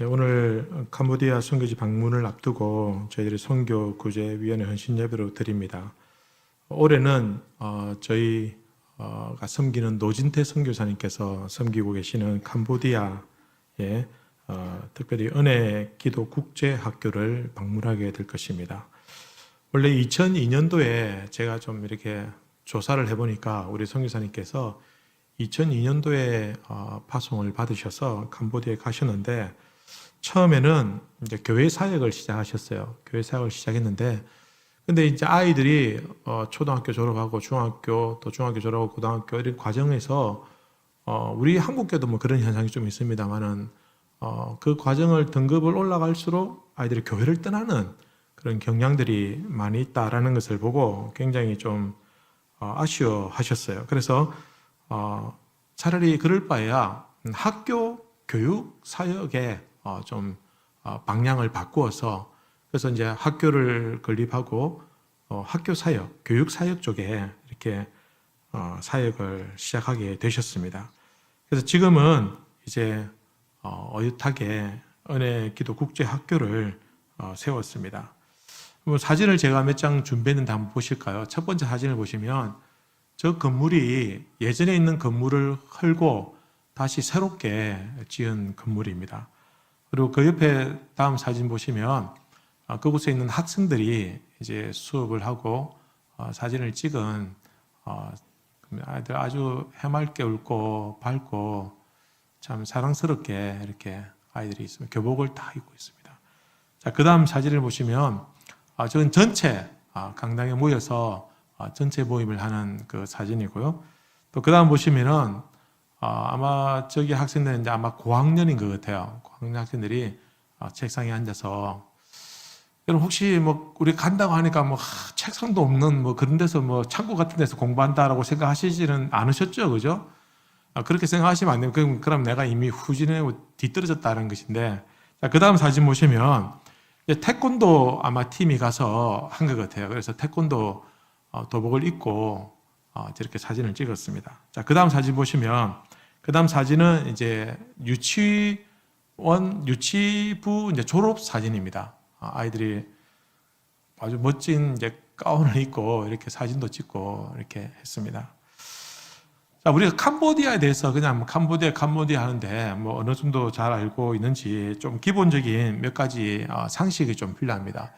예, 오늘 캄보디아 선교지 방문을 앞두고 저희들이 선교 구제 위원회 헌신 예배로 드립니다. 올해는 어, 저희가 섬기는 노진태 선교사님께서 섬기고 계시는 캄보디아에 어, 특별히 은혜 기도 국제 학교를 방문하게 될 것입니다. 원래 2002년도에 제가 좀 이렇게 조사를 해보니까 우리 선교사님께서 2002년도에 어, 파송을 받으셔서 캄보디아에 가셨는데 처음에는 이제 교회 사역을 시작하셨어요. 교회 사역을 시작했는데 근데 이제 아이들이 어, 초등학교 졸업하고 중학교 또 중학교 졸업하고 고등학교 이런 과정에서 어, 우리 한국교도 뭐 그런 현상이 좀 있습니다만은 어, 그 과정을 등급을 올라갈수록 아이들이 교회를 떠나는 그런 경향들이 많이 있다라는 것을 보고 굉장히 좀 어, 아쉬워하셨어요. 그래서 어, 차라리 그럴 바에야 학교 교육 사역에 어, 좀 어, 방향을 바꾸어서 그래서 이제 학교를 건립하고 어, 학교 사역, 교육 사역 쪽에 이렇게 어, 사역을 시작하게 되셨습니다. 그래서 지금은 이제 어, 어엿하게 은혜 기도 국제 학교를 어, 세웠습니다. 뭐 사진을 제가 몇 장 준비했는데 한번 보실까요? 첫 번째 사진을 보시면 저 건물이 예전에 있는 건물을 헐고 다시 새롭게 지은 건물입니다. 그리고 그 옆에 다음 사진 보시면 아, 그곳에 있는 학생들이 이제 수업을 하고 어, 사진을 찍은 어, 아이들 아주 해맑게 웃고 밝고 참 사랑스럽게 이렇게 아이들이 있습니다. 교복을 다 입고 있습니다. 자, 그 다음 사진을 보시면 아, 저건 전체 아, 강당에 모여서 아, 전체 모임을 하는 그 사진이고요. 또 그 다음 보시면은 아, 아마 저기 학생들은 이제 아마 고학년인 것 같아요. 고학년 학생들이 아, 책상에 앉아서 여러분 혹시 뭐 우리 간다고 하니까 뭐 하, 책상도 없는 뭐 그런 데서 뭐 창고 같은 데서 공부한다라고 생각하시지는 않으셨죠, 그죠? 아, 그렇게 생각하시면 안 돼요. 그럼, 그럼 내가 이미 후진에 뒤떨어졌다는 것인데, 자, 그 다음 사진 보시면, 태권도 아마 팀이 가서 한 것 같아요. 그래서 태권도 어, 도복을 입고 어, 저렇게 사진을 찍었습니다. 자, 그 다음 사진 보시면, 그 다음 사진은 이제 유치원, 유치부 이제 졸업 사진입니다. 아, 아이들이 아주 멋진 이제 가운을 입고 이렇게 사진도 찍고 이렇게 했습니다. 자, 우리가 캄보디아에 대해서 그냥 뭐 캄보디아, 캄보디아 하는데 뭐 어느 정도 잘 알고 있는지 좀 기본적인 몇 가지 어, 상식이 좀 필요합니다.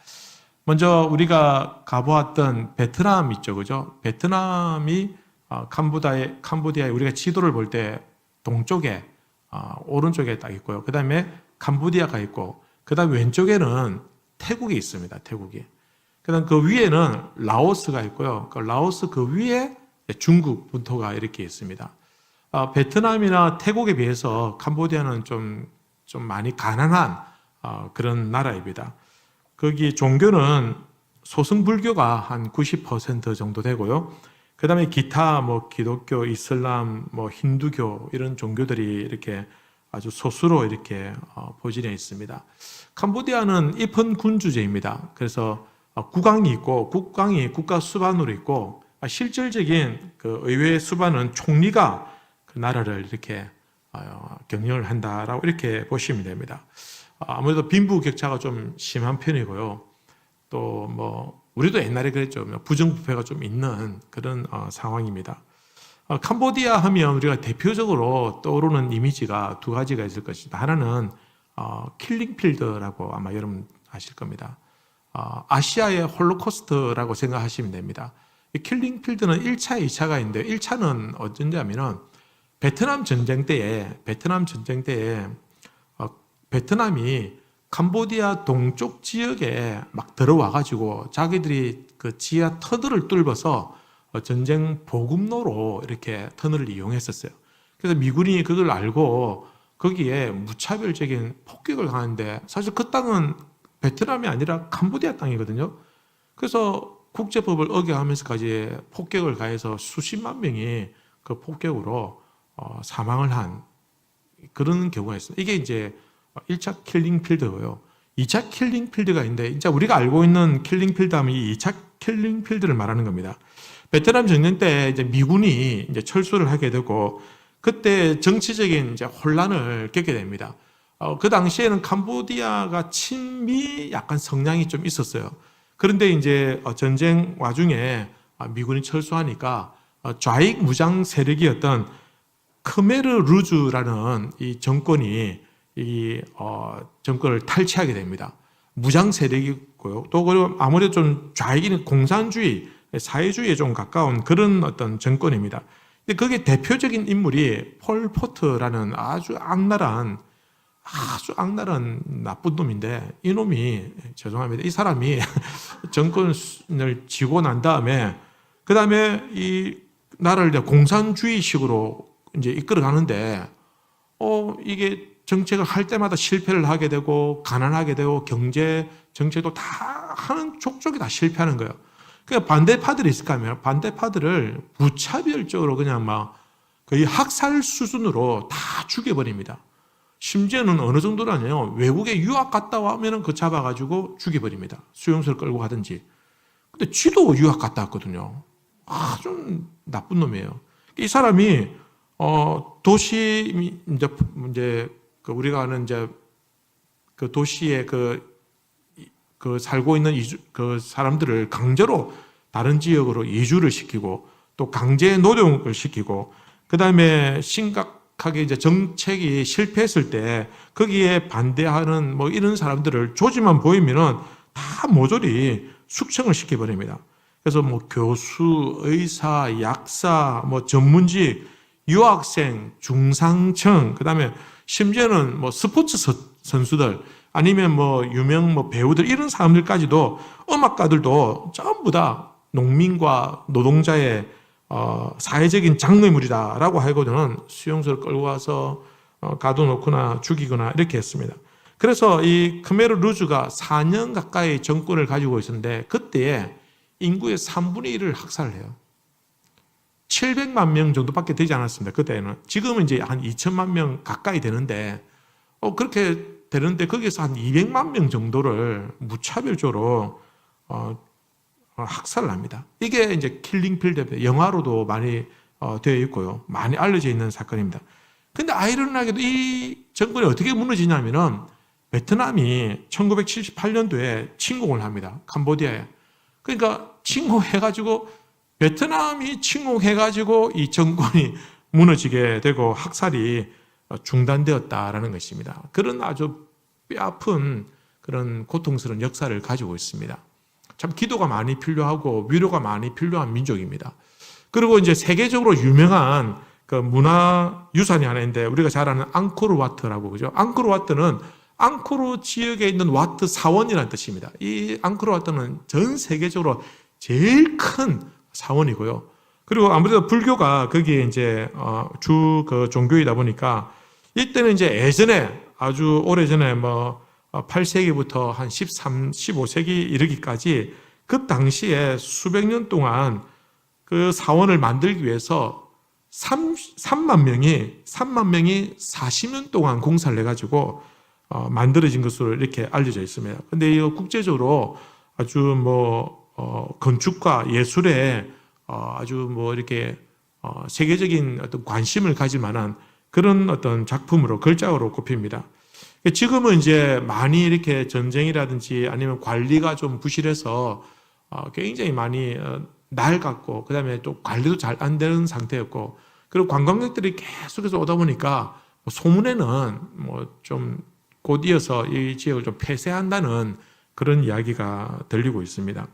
먼저 우리가 가보았던 베트남 있죠, 그죠? 베트남이 어, 캄보디아에, 캄보디아에 우리가 지도를 볼 때 동쪽에 어, 오른쪽에 딱 있고요. 그 다음에 캄보디아가 있고, 그 다음 왼쪽에는 태국이 있습니다. 태국이. 그다음 그 위에는 라오스가 있고요. 그 라오스 그 위에 중국 본토가 이렇게 있습니다. 아, 베트남이나 태국에 비해서 캄보디아는 좀, 좀 많이 가난한 어, 그런 나라입니다. 거기 종교는 소승불교가 한 90% 정도 되고요. 그 다음에 기타 뭐 기독교, 이슬람, 뭐 힌두교 이런 종교들이 이렇게 아주 소수로 이렇게 어, 포진해 있습니다. 캄보디아는 입헌 군주제입니다. 그래서 어, 국왕이 있고 국왕이 국가 수반으로 있고 아, 실질적인 그 의회 수반은 총리가 그 나라를 이렇게 어, 경영을 한다라고 이렇게 보시면 됩니다. 아, 아무래도 빈부 격차가 좀 심한 편이고요. 또 뭐 우리도 옛날에 그랬죠. 뭐 부정부패가 좀 있는 그런 어, 상황입니다. 어, 캄보디아 하면 우리가 대표적으로 떠오르는 이미지가 두 가지가 있을 것입니다. 하나는 어, 킬링필드라고 아마 여러분 아실 겁니다. 어, 아시아의 홀로코스트라고 생각하시면 됩니다. 이 킬링필드는 1차, 2차가 있는데 1차는 어쩐냐면은 베트남 전쟁 때에 베트남 전쟁 때에 어, 베트남이 캄보디아 동쪽 지역에 막 들어와 가지고 자기들이 그 지하 터널을 뚫어서 어, 전쟁 보급로로 이렇게 터널을 이용했었어요. 그래서 미군이 그걸 알고 거기에 무차별적인 폭격을 가는데 사실 그 땅은 베트남이 아니라 캄보디아 땅이거든요. 그래서 국제법을 어겨가면서까지 폭격을 가해서 수십만 명이 그 폭격으로 어, 사망을 한 그런 경우가 있어요. 이게 이제 1차 킬링 필드고요. 2차 킬링 필드가 있는데 이제 우리가 알고 있는 킬링 필드 하면 이 2차 킬링 필드를 말하는 겁니다. 베트남 전쟁 때 이제 미군이 이제 철수를 하게 되고 그때 정치적인 이제 혼란을 겪게 됩니다. 어, 그 당시에는 캄보디아가 친미 약간 성향이 좀 있었어요. 그런데 이제 어, 전쟁 와중에 아, 미군이 철수하니까 어, 좌익 무장 세력이었던 크메르 루즈라는 이 정권이 이 어, 정권을 탈취하게 됩니다. 무장 세력이고요. 또 그리고 아무래도 좀 좌익인 공산주의, 사회주의에 좀 가까운 그런 어떤 정권입니다. 근데 그게 대표적인 인물이 폴 포트라는 아주 악랄한 아주 악랄한 나쁜 놈인데 이 놈이 죄송합니다. 이 사람이 정권을 쥐고 난 다음에 그 다음에 이 나라를 공산주의식으로 이제 이끌어 가는데 어 이게 정책을 할 때마다 실패를 하게 되고 가난하게 되고 경제 정책도 다 하는 족족이 다 실패하는 거예요. 그러니까 반대파들이 있을까 하면 반대파들을 무차별적으로 그냥 막 거의 학살 수준으로 다 죽여버립니다. 심지어는 어느 정도라냐요. 외국에 유학 갔다 와면은 그 잡아가지고 죽여버립니다. 수용소를 끌고 가든지. 근데 쥐도 유학 갔다 왔거든요. 아, 좀 나쁜 놈이에요. 이 사람이, 어, 도시, 이제, 이제, 그 우리가 아는 이제, 그 도시에 그, 그 살고 있는 이주, 그 사람들을 강제로 다른 지역으로 이주를 시키고 또 강제 노동을 시키고 그 다음에 심각하게 이제 정책이 실패했을 때 거기에 반대하는 뭐 이런 사람들을 조지만 보이면은 다 모조리 숙청을 시켜버립니다. 그래서 뭐 교수, 의사, 약사, 뭐 전문직, 유학생, 중상층, 그 다음에 심지어는 뭐 스포츠 서- 선수들, 아니면 뭐 유명 뭐 배우들 이런 사람들까지도 음악가들도 전부 다 농민과 노동자의 어, 사회적인 장르물이다라고 하거든은 수용소를 끌고 와서 어, 가둬놓거나 죽이거나 이렇게 했습니다. 그래서 이 크메르 루즈가 4년 가까이 정권을 가지고 있었는데 그때에 인구의 3분의 1을 학살을 해요. 700만 명 정도밖에 되지 않았습니다. 그때는. 지금은 이제 한 2천만 명 가까이 되는데, 어, 그렇게 되는데 거기서 한 200만 명 정도를 무차별적으로, 어, 어, 학살을 합니다. 이게 이제 킬링필드, 영화로도 많이 어, 되어 있고요. 많이 알려져 있는 사건입니다. 근데 아이러니하게도 이 정권이 어떻게 무너지냐면은 베트남이 1978년도에 침공을 합니다. 캄보디아에. 그러니까 침공해가지고 베트남이 침공해가지고 이 정권이 무너지게 되고 학살이 중단되었다라는 것입니다. 그런 아주 뼈아픈 그런 고통스러운 역사를 가지고 있습니다. 참 기도가 많이 필요하고 위로가 많이 필요한 민족입니다. 그리고 이제 세계적으로 유명한 그 문화 유산이 하나 있는데 우리가 잘 아는 앙코르 와트라고 그죠? 앙코르 와트는 앙코르 지역에 있는 와트 사원이라는 뜻입니다. 이 앙코르 와트는 전 세계적으로 제일 큰 사원이고요. 그리고 아무래도 불교가 거기에 이제 어, 주그 종교이다 보니까 이때는 이제 예전에 아주 오래 전에 뭐 8세기부터 한 13, 15세기 이르기까지 그 당시에 수백 년 동안 그 사원을 만들기 위해서 3, 3만 명이 3만 명이 40년 동안 공사를 해 가지고 어, 만들어진 것으로 이렇게 알려져 있습니다. 근데 이거 국제적으로 아주 뭐 어, 건축과 예술에 어, 아주 뭐 이렇게 어, 세계적인 어떤 관심을 가질 만한 그런 어떤 작품으로 걸작으로 꼽힙니다. 지금은 이제 많이 이렇게 전쟁이라든지 아니면 관리가 좀 부실해서 어, 굉장히 많이 어, 낡았고 그 다음에 또 관리도 잘 안 되는 상태였고 그리고 관광객들이 계속해서 오다 보니까 뭐 소문에는 뭐좀 곧이어서 이 지역을 좀 폐쇄한다는 그런 이야기가 들리고 있습니다.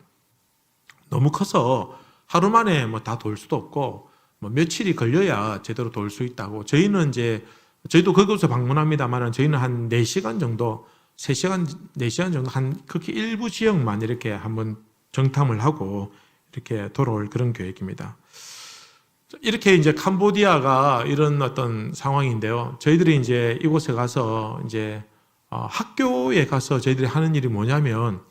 너무 커서 하루 만에 뭐 다 돌 수도 없고 뭐 며칠이 걸려야 제대로 돌 수 있다고 저희는 이제 저희도 그곳에 방문합니다만은 저희는 한 4시간 정도 3시간 4시간 정도 한 극히 일부 지역만 이렇게 한번 정탐을 하고 이렇게 돌아올 그런 계획입니다. 이렇게 이제 캄보디아가 이런 어떤 상황인데요. 저희들이 이제 이곳에 가서 이제 어, 학교에 가서 저희들이 하는 일이 뭐냐면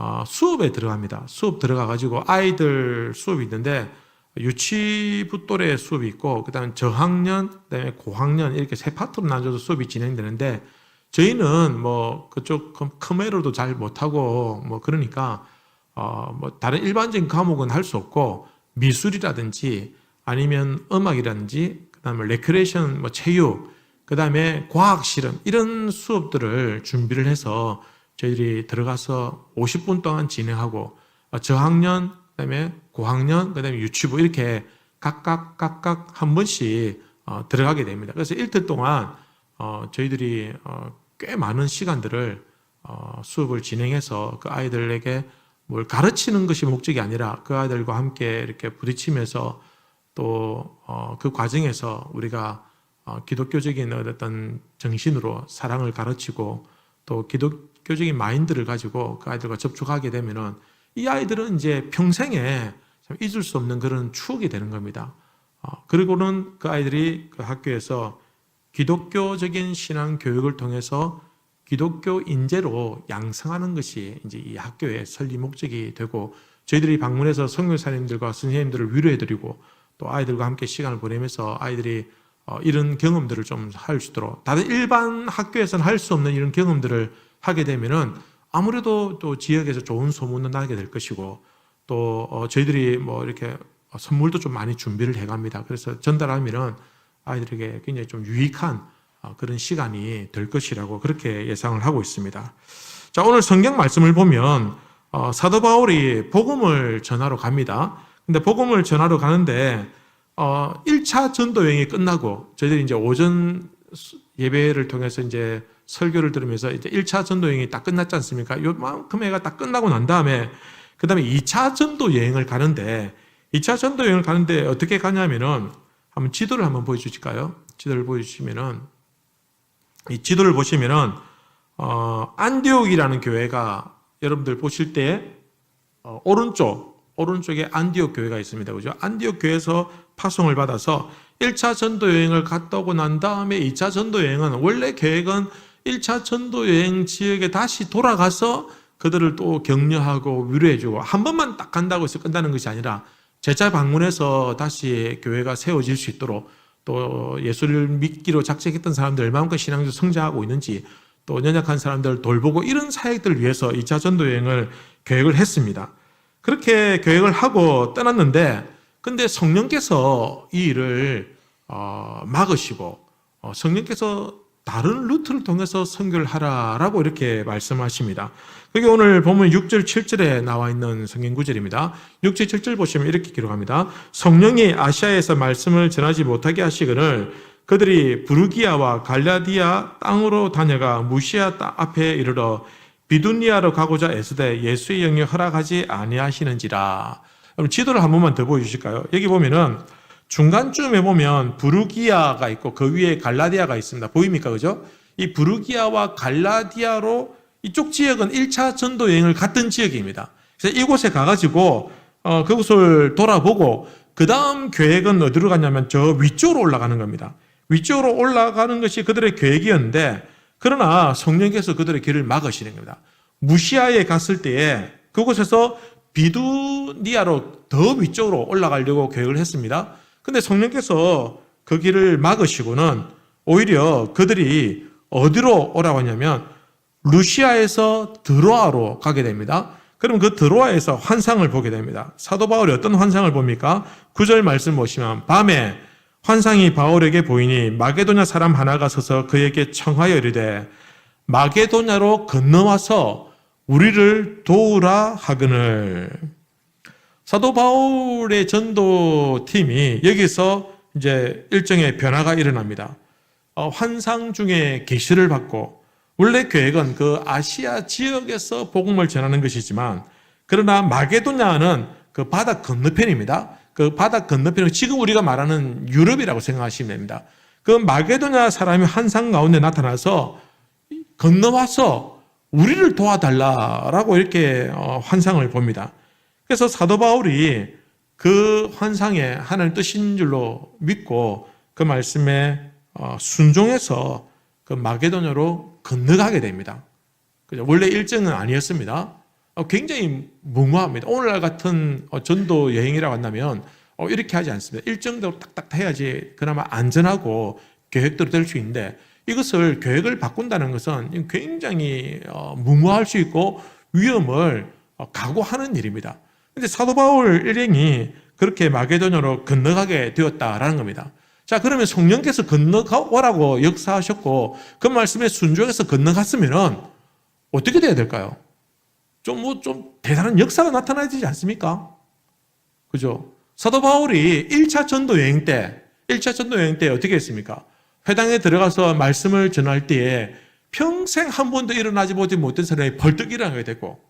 어, 수업에 들어갑니다. 수업 들어가 가지고 아이들 수업이 있는데 유치부 또래 수업이 있고 그다음에 저학년, 그다음에 고학년 이렇게 세 파트로 나눠서 수업이 진행되는데 저희는 뭐 그쪽 컴- 크메르도 잘 못하고 뭐 그러니까 어 뭐 다른 일반적인 과목은 할 수 없고 미술이라든지 아니면 음악이라든지 그다음에 레크레이션 뭐 체육 그 다음에 과학 실험 이런 수업들을 준비를 해서 저희들이 들어가서 50분 동안 진행하고 어, 저학년, 그다음에 고학년, 그다음에 유치부 이렇게 각각 각각 한 번씩 어, 들어가게 됩니다. 그래서 일주일 동안 어, 저희들이 어, 꽤 많은 시간들을 어, 수업을 진행해서 그 아이들에게 뭘 가르치는 것이 목적이 아니라 그 아이들과 함께 이렇게 부딪히면서 또그 과정에서 우리가 어, 기독교적인 어떤 정신으로 사랑을 가르치고 또 기독 교적인 마인드를 가지고 그 아이들과 접촉하게 되면은 이 아이들은 이제 평생에 참 잊을 수 없는 그런 추억이 되는 겁니다. 어, 그리고는 그 아이들이 그 학교에서 기독교적인 신앙 교육을 통해서 기독교 인재로 양성하는 것이 이제 이 학교의 설립 목적이 되고 저희들이 방문해서 선교사님들과 선생님들을 위로해드리고 또 아이들과 함께 시간을 보내면서 아이들이 어, 이런 경험들을 좀 할 수 있도록 다들 일반 학교에서는 할 수 없는 이런 경험들을 하게 되면은 아무래도 또 지역에서 좋은 소문도 나게 될 것이고 또 어, 저희들이 뭐 이렇게 선물도 좀 많이 준비를 해갑니다. 그래서 전달하면은 아이들에게 굉장히 좀 유익한 어, 그런 시간이 될 것이라고 그렇게 예상을 하고 있습니다. 자 오늘 성경 말씀을 보면 어, 사도 바울이 복음을 전하러 갑니다. 근데 복음을 전하러 가는데 어, 1차 전도 여행이 끝나고 저희들이 이제 오전 수- 예배를 통해서 이제 설교를 들으면서 이제 1차 전도 여행이 딱 끝났지 않습니까? 요만큼 애가 딱 끝나고 난 다음에 그 다음에 2차 전도 여행을 가는데 2차 전도 여행을 가는데 어떻게 가냐면은 한번 지도를 한번 보여주실까요? 지도를 보여주시면은 이 지도를 보시면은 어, 안디옥이라는 교회가 여러분들 보실 때 어, 오른쪽 오른쪽에 안디옥 교회가 있습니다. 그죠? 안디옥 교회에서 파송을 받아서 1차 전도 여행을 갔다 오고 난 다음에 2차 전도 여행은 원래 계획은 1차 전도 여행 지역에 다시 돌아가서 그들을 또 격려하고 위로해주고 한 번만 딱 간다고 해서 끝나는 것이 아니라 재차 방문해서 다시 교회가 세워질 수 있도록 또 예수를 믿기로 작정했던 사람들 얼마만큼 신앙적으로 성장하고 있는지 또 연약한 사람들을 돌보고 이런 사역들을 위해서 2차 전도 여행을 계획을 했습니다. 그렇게 계획을 하고 떠났는데 근데 성령께서 이 일을 어, 막으시고 어, 성령께서 다른 루트를 통해서 선교를 하라라고 이렇게 말씀하십니다. 그게 오늘 보면 6절 7절에 나와 있는 성경 구절입니다. 6절 7절 보시면 이렇게 기록합니다. 성령이 아시아에서 말씀을 전하지 못하게 하시거늘 그들이 부르기아와 갈라디아 땅으로 다녀가 무시아 땅 앞에 이르러 비두니아로 가고자 애쓰되 예수의 영이 허락하지 아니하시는지라. 그럼 지도를 한 번만 더 보여주실까요? 여기 보면은 중간쯤에 보면 부르기아가 있고 그 위에 갈라디아가 있습니다. 보입니까? 그죠? 이 부르기아와 갈라디아로 이쪽 지역은 1차 전도 여행을 갔던 지역입니다. 그래서 이곳에 가가지고 어, 그곳을 돌아보고 그 다음 계획은 어디로 갔냐면 저 위쪽으로 올라가는 겁니다. 위쪽으로 올라가는 것이 그들의 계획이었는데 그러나 성령께서 그들의 길을 막으시는 겁니다. 무시아에 갔을 때에 그곳에서 비두니아로 더 위쪽으로 올라가려고 계획을 했습니다. 근데 성령께서 그 길을 막으시고는 오히려 그들이 어디로 오라고 하냐면 루시아에서 드로아로 가게 됩니다. 그럼 그 드로아에서 환상을 보게 됩니다. 사도 바울이 어떤 환상을 봅니까? 구절 말씀 보시면 밤에 환상이 바울에게 보이니 마게도냐 사람 하나가 서서 그에게 청하여 이르되 마게도냐로 건너와서 우리를 도우라 하거늘 사도 바울의 전도 팀이 여기서 이제 일정의 변화가 일어납니다. 어, 환상 중에 계시를 받고 원래 계획은 그 아시아 지역에서 복음을 전하는 것이지만 그러나 마게도냐는 그 바다 건너편입니다. 그 바다 건너편은 지금 우리가 말하는 유럽이라고 생각하시면 됩니다. 그 마게도냐 사람이 환상 가운데 나타나서 건너와서 우리를 도와달라라고 이렇게 어, 환상을 봅니다. 그래서 사도 바울이 그 환상에 하나님 뜻인 줄로 믿고 그 말씀에 어, 순종해서 그 마게도냐로 건너가게 됩니다. 그죠? 원래 일정은 아니었습니다. 어, 굉장히 무모합니다. 오늘날 같은 어, 전도 여행이라고 한다면 어, 이렇게 하지 않습니다. 일정대로 딱딱 해야지 그나마 안전하고 계획대로 될 수 있는데 이것을 계획을 바꾼다는 것은 굉장히 어, 무모할 수 있고 위험을 어, 각오하는 일입니다. 근데 사도 바울 일행이 그렇게 마게도냐로 건너가게 되었다라는 겁니다. 자, 그러면 성령께서 건너가오라고 역사하셨고 그 말씀에 순종해서 건너갔으면은 어떻게 돼야 될까요? 좀 뭐 좀 대단한 역사가 나타나야 되지 않습니까? 그죠? 사도 바울이 1차 전도 여행 때, 1차 전도 여행 때 어떻게 했습니까? 회당에 들어가서 말씀을 전할 때에 평생 한 번도 일어나지 못한 사람이 벌떡 일어나게 되고,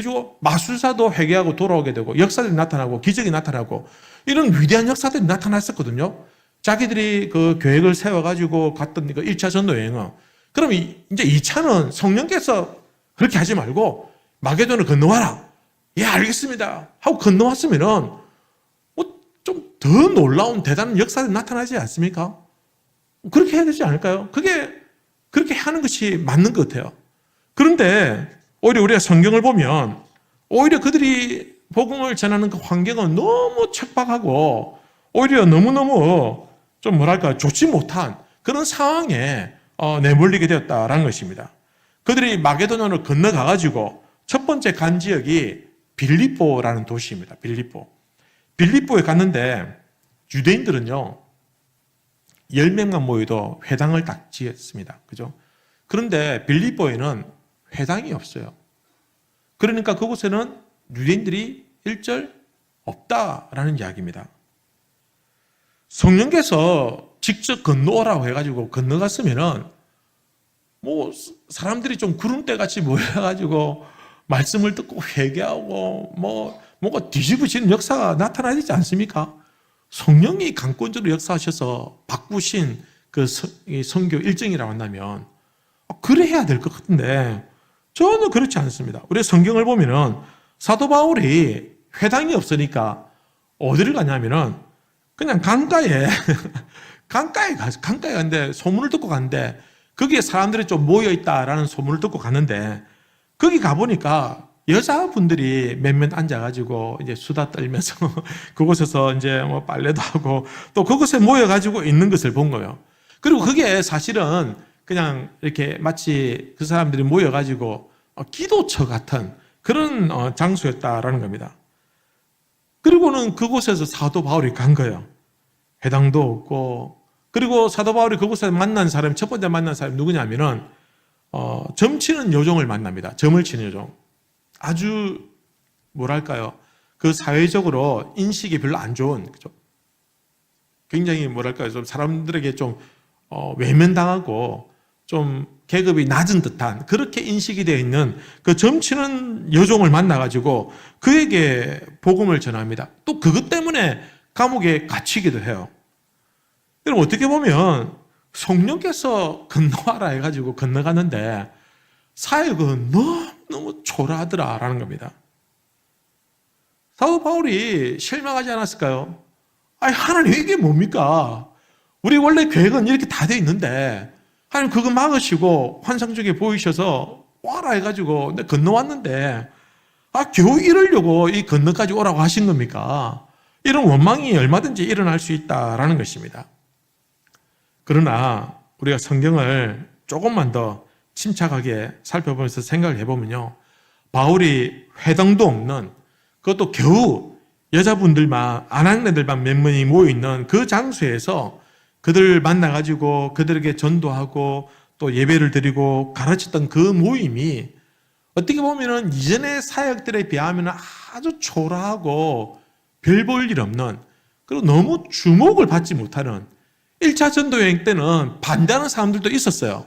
그리고 마술사도 회개하고 돌아오게 되고, 역사들이 나타나고, 기적이 나타나고, 이런 위대한 역사들이 나타났었거든요. 자기들이 그 계획을 세워가지고 갔던 그 1차 전도 여행은. 그럼 이- 이제 2차는 성령께서 그렇게 하지 말고, 마게도를 건너와라. 예, 알겠습니다. 하고 건너왔으면은, 뭐, 좀 더 놀라운 대단한 역사들이 나타나지 않습니까? 그렇게 해야 되지 않을까요? 그게, 그렇게 하는 것이 맞는 것 같아요. 그런데, 오히려 우리가 성경을 보면, 오히려 그들이 복음을 전하는 그 환경은 너무 척박하고, 오히려 너무너무 좀 뭐랄까, 좋지 못한 그런 상황에 어, 내몰리게 되었다라는 것입니다. 그들이 마게도냐를 건너가 가지고 첫 번째 간 지역이 빌립보라는 도시입니다. 빌립보. 빌립보에 갔는데 유대인들은요, 10명만 모여도 회당을 딱 지었습니다. 그죠? 그런데 빌립보에는 회당이 없어요. 그러니까 그곳에는 유대인들이 일절 없다라는 이야기입니다. 성령께서 직접 건너오라고 해가지고 건너갔으면은 뭐 사람들이 좀 구름대 같이 모여가지고 말씀을 듣고 회개하고 뭐 뭔가 뒤집어지는 역사가 나타나지 않습니까? 성령이 강권적으로 역사하셔서 바꾸신 그 성교 일정이라고 한다면 그래야 될 것 같은데 저는 그렇지 않습니다. 우리 성경을 보면은 사도 바울이 회당이 없으니까 어디를 가냐면은 그냥 강가에 강가에 가서 강가에 갔는데 소문을 듣고 갔는데 거기에 사람들이 좀 모여 있다라는 소문을 듣고 갔는데 거기 가 보니까 여자분들이 몇몇 앉아가지고 이제 수다 떨면서 그곳에서 이제 뭐 빨래도 하고 또 그곳에 모여가지고 있는 것을 본 거예요. 그리고 그게 사실은 그냥 이렇게 마치 그 사람들이 모여가지고 어, 기도처 같은 그런 어, 장소였다라는 겁니다. 그리고는 그곳에서 사도 바울이 간 거예요. 회당도 없고 그리고 사도 바울이 그곳에서 만난 사람 첫 번째 만난 사람이 누구냐면은 어, 점치는 요정을 만납니다. 점을 치는 요정. 아주 뭐랄까요? 그 사회적으로 인식이 별로 안 좋은 그죠? 굉장히 뭐랄까요? 좀 사람들에게 좀 어, 외면당하고 좀 계급이 낮은 듯한 그렇게 인식이 되어 있는 그 점치는 여종을 만나가지고 그에게 복음을 전합니다. 또 그것 때문에 감옥에 갇히기도 해요. 여러분 어떻게 보면 성령께서 건너와라 해가지고 건너갔는데 사역은 너무너무 초라하더라 라는 겁니다. 사도 바울이 실망하지 않았을까요? 아니 하나님 이게 뭡니까? 우리 원래 계획은 이렇게 다 돼 있는데 하나님 그거 막으시고 환상적에 보이셔서 와라 해가지고 내 건너왔는데 아 겨우 이러려고 이 건너까지 오라고 하신 겁니까? 이런 원망이 얼마든지 일어날 수 있다라는 것입니다. 그러나 우리가 성경을 조금만 더 침착하게 살펴보면서 생각을 해보면요. 바울이 회당도 없는 그것도 겨우 여자분들만 아낙네들만 몇 명이 모여 있는 그 장소에서 그들 만나가지고 그들에게 전도하고 또 예배를 드리고 가르쳤던 그 모임이 어떻게 보면은 이전의 사역들에 비하면 아주 초라하고 별 볼 일 없는 그리고 너무 주목을 받지 못하는 1차 전도 여행 때는 반대하는 사람들도 있었어요.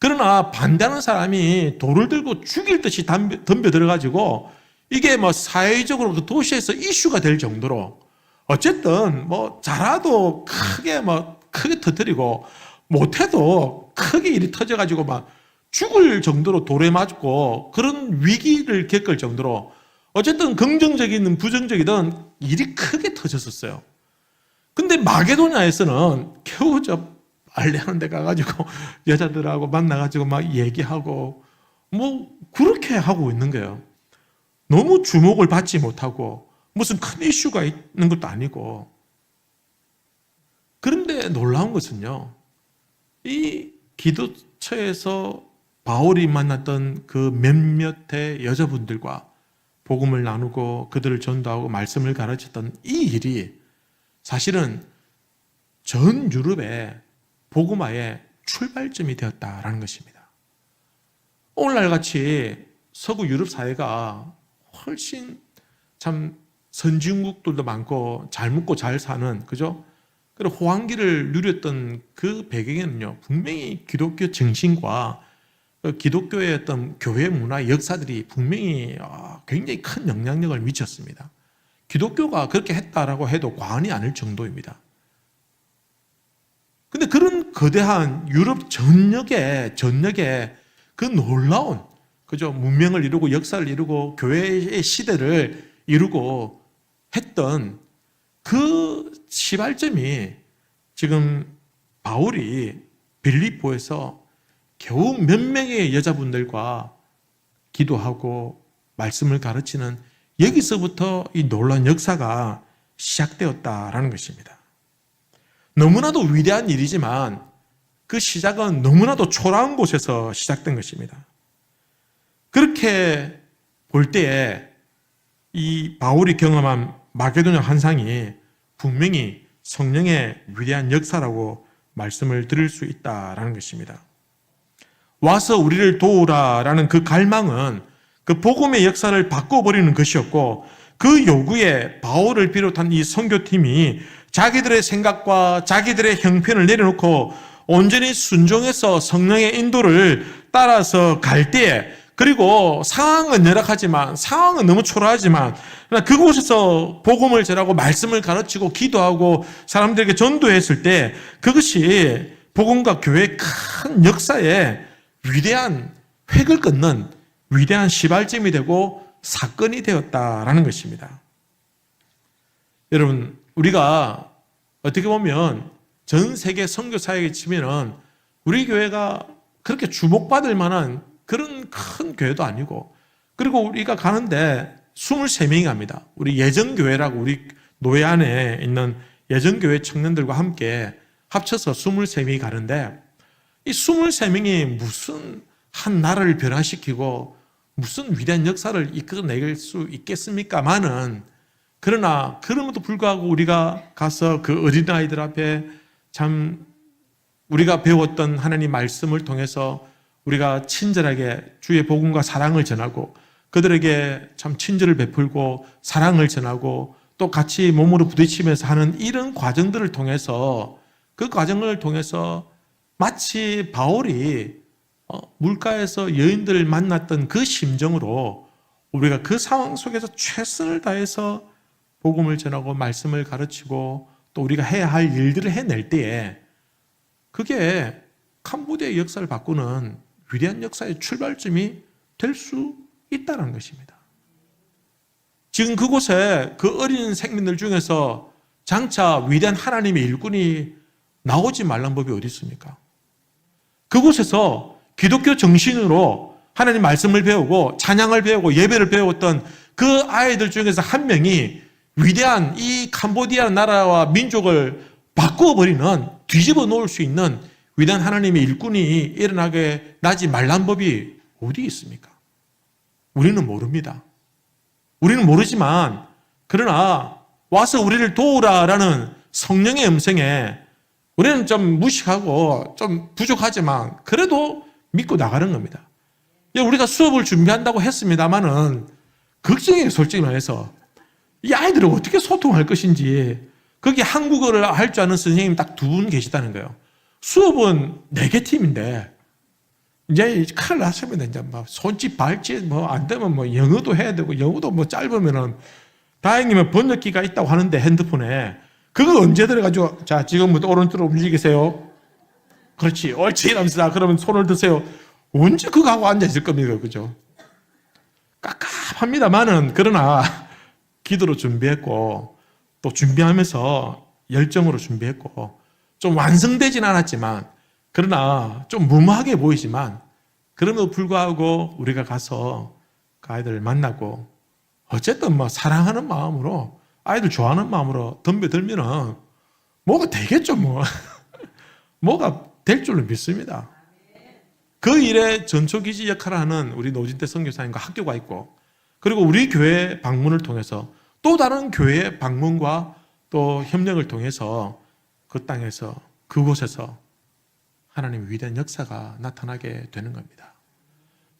그러나 반대하는 사람이 돌을 들고 죽일 듯이 덤벼, 들어가지고 이게 뭐 사회적으로 그 도시에서 이슈가 될 정도로 어쨌든 뭐 잘하도 크게 뭐 크게 터뜨리고 못해도 크게 일이 터져가지고 막 죽을 정도로 돌에 맞고 그런 위기를 겪을 정도로 어쨌든 긍정적이든 부정적이든 일이 크게 터졌었어요. 근데 마게도냐에서는 겨우 저 알레하는 데 가가지고 여자들하고 만나가지고 막 얘기하고 뭐 그렇게 하고 있는 거예요. 너무 주목을 받지 못하고 무슨 큰 이슈가 있는 것도 아니고 놀라운 것은요. 이 기도처에서 바울이 만났던 그 몇몇의 여자분들과 복음을 나누고 그들을 전도하고 말씀을 가르쳤던 이 일이 사실은 전 유럽의 복음화의 출발점이 되었다라는 것입니다. 오늘날 같이 서구 유럽 사회가 훨씬 참 선진국들도 많고 잘 먹고 잘 사는 그죠? 그리고 호황기를 누렸던 그 배경에는요 분명히 기독교 정신과 그 기독교의 어떤 교회 문화 역사들이 분명히 아, 굉장히 큰 영향력을 미쳤습니다. 기독교가 그렇게 했다라고 해도 과언이 아닐 정도입니다. 근데 그런 거대한 유럽 전역의 전역의 그 놀라운 그죠 문명을 이루고 역사를 이루고 교회의 시대를 이루고 했던 그 시발점이 지금 바울이 빌립보에서 겨우 몇 명의 여자분들과 기도하고 말씀을 가르치는 여기서부터 이 놀라운 역사가 시작되었다라는 것입니다. 너무나도 위대한 일이지만 그 시작은 너무나도 초라한 곳에서 시작된 것입니다. 그렇게 볼 때에 이 바울이 경험한 마게도냐 환상이 분명히 성령의 위대한 역사라고 말씀을 드릴 수 있다라는 것입니다. 와서 우리를 도우라라는 그 갈망은 그 복음의 역사를 바꿔버리는 것이었고 그 요구에 바울을 비롯한 이 선교팀이 자기들의 생각과 자기들의 형편을 내려놓고 온전히 순종해서 성령의 인도를 따라서 갈 때에 그리고 상황은 열악하지만 상황은 너무 초라하지만 그러나 그곳에서 복음을 전하고 말씀을 가르치고 기도하고 사람들에게 전도했을 때 그것이 복음과 교회의 큰 역사에 위대한 획을 끊는 위대한 시발점이 되고 사건이 되었다라는 것입니다. 여러분, 우리가 어떻게 보면 전 세계 선교 사역에 치면은 우리 교회가 그렇게 주목받을 만한 그런 큰 교회도 아니고 그리고 우리가 가는데 23명이 갑니다. 우리 예정교회라고 우리 노예 안에 있는 예정교회 청년들과 함께 합쳐서 23명이 가는데 이 23명이 무슨 한 나라를 변화시키고 무슨 위대한 역사를 이끌어낼 수 있겠습니까만은 그러나 그럼에도 불구하고 우리가 가서 그 어린아이들 앞에 참 우리가 배웠던 하나님 말씀을 통해서 우리가 친절하게 주의 복음과 사랑을 전하고 그들에게 참 친절을 베풀고 사랑을 전하고 또 같이 몸으로 부딪히면서 하는 이런 과정들을 통해서 그 과정을 통해서 마치 바울이 어, 물가에서 여인들을 만났던 그 심정으로 우리가 그 상황 속에서 최선을 다해서 복음을 전하고 말씀을 가르치고 또 우리가 해야 할 일들을 해낼 때에 그게 캄보디아의 역사를 바꾸는 위대한 역사의 출발점이 될 수 있다는 것입니다. 지금 그곳에 그 어린 생민들 중에서 장차 위대한 하나님의 일꾼이 나오지 말란 법이 어디 있습니까? 그곳에서 기독교 정신으로 하나님 말씀을 배우고 찬양을 배우고 예배를 배웠던 그 아이들 중에서 한 명이 위대한 이 캄보디아 나라와 민족을 바꾸어 버리는 뒤집어 놓을 수 있는 위대한 하나님의 일꾼이 일어나게 나지 말란 법이 어디 있습니까? 우리는 모릅니다. 우리는 모르지만 그러나 와서 우리를 도우라라는 성령의 음성에 우리는 좀 무식하고 좀 부족하지만 그래도 믿고 나가는 겁니다. 우리가 수업을 준비한다고 했습니다만은 걱정이 솔직히 말해서 이 아이들을 어떻게 소통할 것인지 거기 한국어를 할 줄 아는 선생님 딱 두 분 계시다는 거예요. 수업은 네 개 팀인데 이제 큰일 났습니다. 이제 막 손짓 발짓 뭐 안 되면 뭐 영어도 해야 되고 영어도 뭐 짧으면은 다행이면 번역기가 있다고 하는데 핸드폰에 그거 언제 들어가지고 자 지금부터 오른쪽으로 움직이세요. 그렇지 옳지 이러면서 그러면 손을 드세요. 언제 그거 하고 앉아 있을 겁니까 그죠? 깝깝합니다만은 그러나 기도로 준비했고 또 준비하면서 열정으로 준비했고 좀 완성되진 않았지만 그러나 좀 무모하게 보이지만 그럼에도 불구하고 우리가 가서 그 아이들을 만나고 어쨌든 뭐 사랑하는 마음으로 아이들 좋아하는 마음으로 덤벼들면은 뭐가 되겠죠, 뭐. 뭐가 될 줄로 믿습니다. 그 일에 전초기지 역할을 하는 우리 노진태 선교사님과 학교가 있고, 그리고 우리 교회 방문을 통해서 또 다른 교회 방문과 또 협력을 통해서 그 땅에서 그곳에서 하나님의 위대한 역사가 나타나게 되는 겁니다.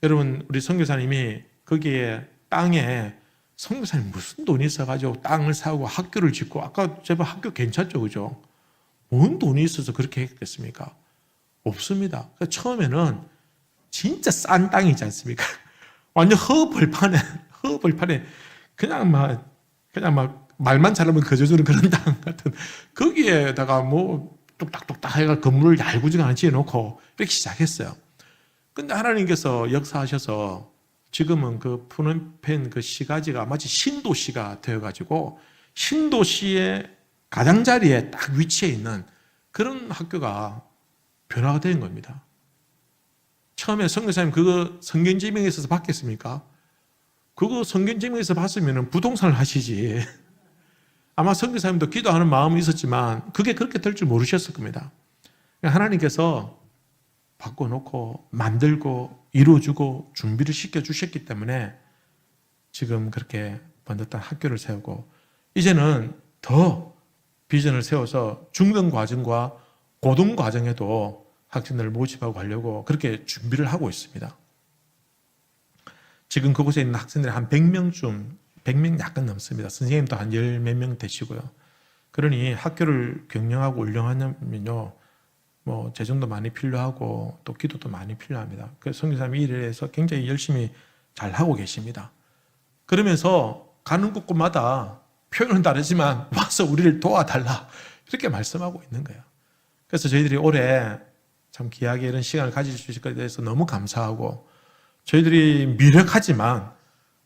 여러분 우리 선교사님이 거기에 땅에 선교사님 무슨 돈이 있어가지고 땅을 사고 학교를 짓고 아까 제발 학교 괜찮죠 그죠? 뭔 돈이 있어서 그렇게 했겠습니까? 없습니다. 그러니까 처음에는 진짜 싼 땅이지 않습니까? 완전 허벌판에 허벌판에 그냥 막 그냥 막 말만 잘하면 거저주는 그런 땅 같은 거기에다가 뭐 뚝딱뚝딱 해가 건물을 얄궂지가 지어놓고 이렇게 시작했어요. 근데 하나님께서 역사하셔서 지금은 그 푸놈펜 그 시가지가 마치 신도시가 되어가지고 신도시의 가장자리에 딱 위치해 있는 그런 학교가 변화가 된 겁니다. 처음에 성교사님 그거 성경지명에 있어서 받겠습니까? 그거 성경지명에서 봤으면 부동산을 하시지. 아마 성교사님도 기도하는 마음은 있었지만 그게 그렇게 될 줄 모르셨을 겁니다. 하나님께서 바꿔놓고 만들고 이루어주고 준비를 시켜주셨기 때문에 지금 그렇게 번듯한 학교를 세우고 이제는 더 비전을 세워서 중등 과정과 고등 과정에도 학생들을 모집하고 하려고 그렇게 준비를 하고 있습니다. 지금 그곳에 있는 학생들이 한 100명쯤, 100명 약간 넘습니다. 선생님도 한 열 몇 명 되시고요. 그러니 학교를 경영하고 운영하려면요, 뭐 재정도 많이 필요하고 또 기도도 많이 필요합니다. 그래서 성교사님이 일에서 굉장히 열심히 잘 하고 계십니다. 그러면서 가는 곳곳마다 표현은 다르지만 와서 우리를 도와달라 이렇게 말씀하고 있는 거예요. 그래서 저희들이 올해 참 귀하게 이런 시간을 가질 수 있을 것에 대해서 너무 감사하고 저희들이 미력하지만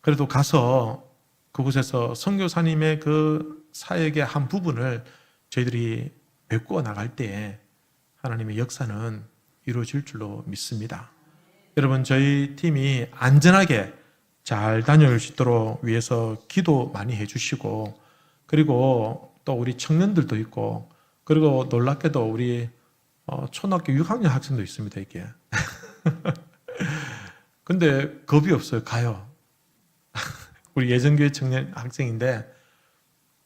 그래도 가서 그곳에서 선교사님의 그 사역의 한 부분을 저희들이 메꾸어 나갈 때에 하나님의 역사는 이루어질 줄로 믿습니다. 여러분 저희 팀이 안전하게 잘 다녀올 수 있도록 위해서 기도 많이 해주시고 그리고 또 우리 청년들도 있고 그리고 놀랍게도 우리 어, 초등학교 6학년 학생도 있습니다 이게. 근데 겁이 없어요 가요. 우리 예전교회 청년 학생인데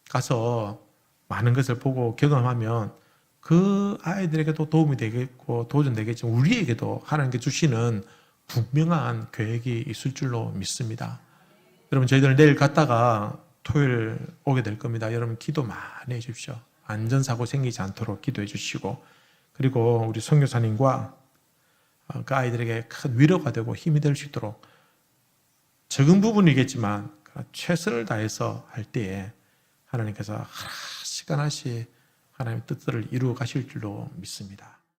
가서 많은 것을 보고 경험하면 그 아이들에게도 도움이 되겠고 도전되겠지만 우리에게도 하나님께 주시는 분명한 계획이 있을 줄로 믿습니다. 여러분 저희들 내일 갔다가 토요일 오게 될 겁니다. 여러분 기도 많이 해 주십시오. 안전사고 생기지 않도록 기도해 주시고 그리고 우리 선교사님과 어, 그 아이들에게 큰 위로가 되고 힘이 될 수 있도록 적은 부분이겠지만 최선을 다해서 할 때에 하나님께서 하나씩 하나씩 하나님의 뜻들을 이루어 가실 줄로 믿습니다.